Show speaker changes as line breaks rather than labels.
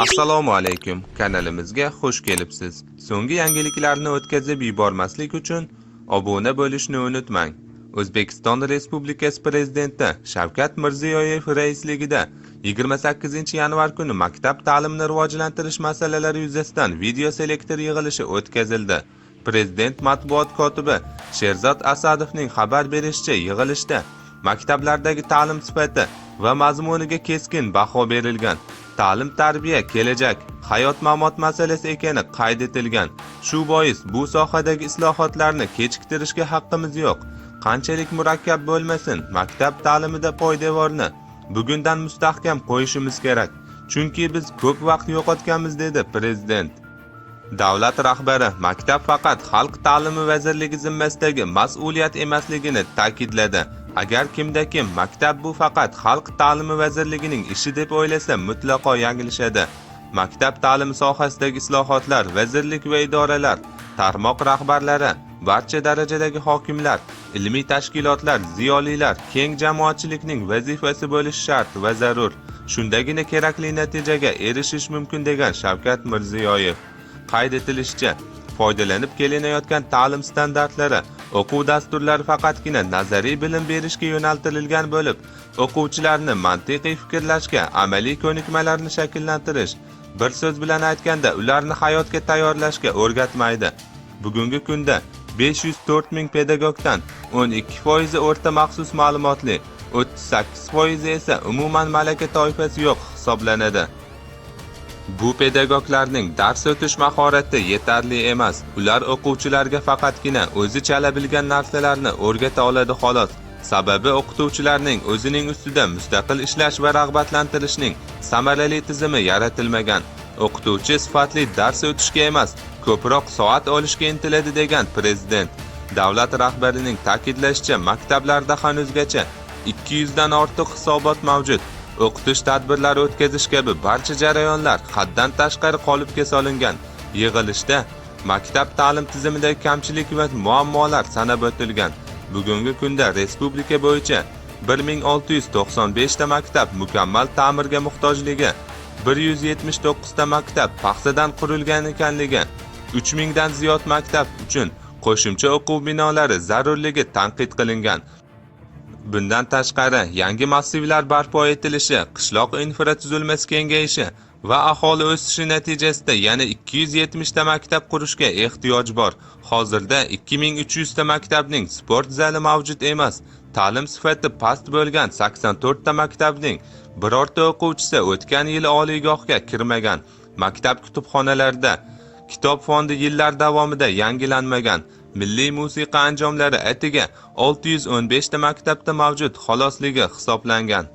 Assalomu alaykum. Kanalimizga xush kelibsiz. So'nggi yangiliklarni o'tkazib yubormaslik uchun obuna bo'lishni unutmang. O'zbekiston Respublikasi Prezidenti Shavkat Mirziyoyev raisligida 28-yanvar kuni maktab ta'limini rivojlantirish masalalari yuzasidan video selektor yig'ilishi o'tkazildi. Prezident matbuot kotibi Sherzod Asadovning xabar berishicha yig'ilishda maktablardagi ta'lim sifati va mazmuniga keskin baho berilgan. Ta'lim tarbiya kelajak, hayot mamot masalasi ekani qayd etilgan. Shu bois bu sohadagi islohotlarni kechiktirishga haqqimiz yo'q. Qanchalik murakkab bo'lmasin, maktab ta'limida poydevorni bugundan mustahkam qo'yishimiz kerak. Chunki biz ko'p vaqt yo'qotganmiz dedi prezident. Davlat rahbari maktab faqat xalq ta'limi vazirligi zimmasidagi mas'uliyat emasligini ta'kidladi. Agar kimda kim maktab bu faqat xalq ta'limi vazirligining ishi deb o'ylasa, mutlaqo yanglishadi. Maktab ta'limi sohasidagi islohotlar vazirlik va idoralar, tarmoq rahbarlari, barcha darajadagi hokimlar, ilmiy tashkilotlar, ziyolilar, keng jamoatchilikning vazifasi bo'lishi shart va zarur. Shundagina kerakli natijaga erishish mumkin degan Shavkat Mirziyoyev. Qayd etilishicha, foydalanib kelinayotgan ta'lim standartlari o'quv dasturlari faqatgina nazariy bilim berishga yo'naltirilgan bo'lib, o'quvchilarni mantiqiy fikrlashga, amaliy ko'nikmalarni shakllantirish, bir so'z bilan aytganda, ularni hayotga tayyorlashga o'rgatmaydi. Bugungi kunda 504 ming pedagogdan 12% o'rta maxsus ma'lumotli, 38% esa umuman malaka toifasi yo'q hisoblanadi. Bu pedagoglarning dars o'tish mahorati yetarli emas. Ular o'quvchilarga faqatgina o'zi chala bilgan narsalarni o'rgata oladi xolos. Sababi o'qituvchilarning o'zining ustida mustaqil ishlash va rag'batlantirishning samarali tizimi yaratilmagan. O'qituvchi sifatli dars o'tishga emas, ko'proq soat olishga intiladi degan prezident. Davlat rahbarining ta'kidlashicha, maktablarda hanuzgacha 200 dan ortiq hisobot mavjud. O'qitish tadbirlari o'tkazish kabi barcha jarayonlar haddan tashqari qolipga solingan. Yig'ilishda maktab ta'lim tizimidagi kamchilik va muammolar sanab o'tilgan. Bugungi kunda respublika bo'yicha 1695 ta maktab mukammal ta'mirga muhtojligi, 179 ta maktab paxtadan qurilgan ekanligi, 3000 dan ziyod maktab uchun qo'shimcha o'quv binolari zarurligi tanqid qilingan. Bundan tashqari, yangi massivlar barpo etilishi, qishloq infratuzilmasi kengayishi va aholi o'sishi natijasida yana 270 ta maktab qurishga ehtiyoj bor. Hozirda 2300 ta maktabning sport zali mavjud emas. Ta'lim sifati past bo'lgan 84 ta maktabning birorta o'quvchisi o'tgan yil oliygohga kirmagan. Maktab kutubxonalarida kitob fondi yillar davomida yangilanmagan. Milliy musiqa anjomlari atiga 615 ta maktabda mavjud xolosligi hisoblangan.